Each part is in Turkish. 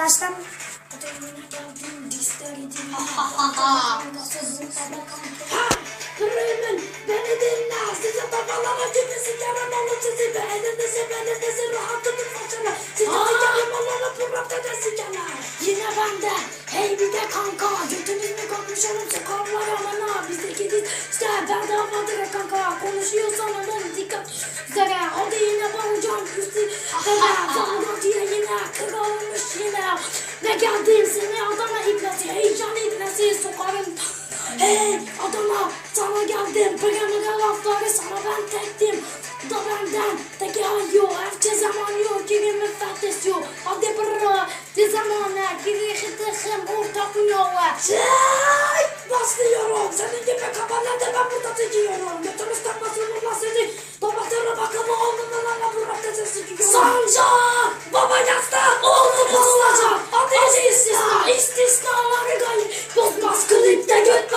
Baştan Kırımın beni dinle size babalara gibi sikerim onu sizi beğenirse beğenirse rahat tutun saçını size sikerim onları programda da sikerim Yine bende hey bir de kanka götünüz mü oğlum sıkarlar amına bizdeki diz işte bedavadır kanka konuşuyorsan onun dikkat. Üzere. Da yine bağıracağım üstü bağırıyor diye yine geldim seni Adana iplesi heyecan iplesi sokarım Hey Adana sana geldim. Pekemede lafları sana ben tektim. Da benden. Hal yok Herkes zaman yok Gibi müfettiş yok Hadi bırra De zamana Giri hıtıkım ortak yok Şey Başlıyorum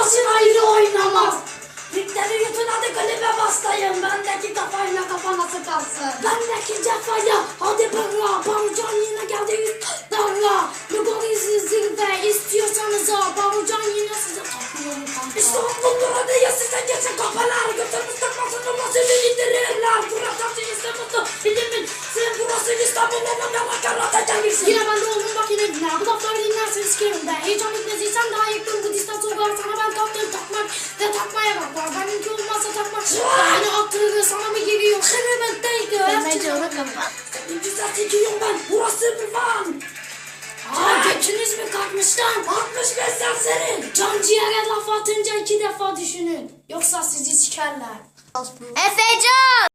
başın ayrı oynamaz? Ligleri yutun hadi klibe başlayın ve takmaya bak var Benimki olmazsa takmak Beni attırır sana mı geliyor Kırımın değdi Demece onu kapat. Güzel çekiyorum ben burası bir van Aa götünüz mü kalkmış lan? Kalkmış be serseri. Can ciğere laf atınca iki defa düşünün. Yoksa sizi sikerler. Efecan!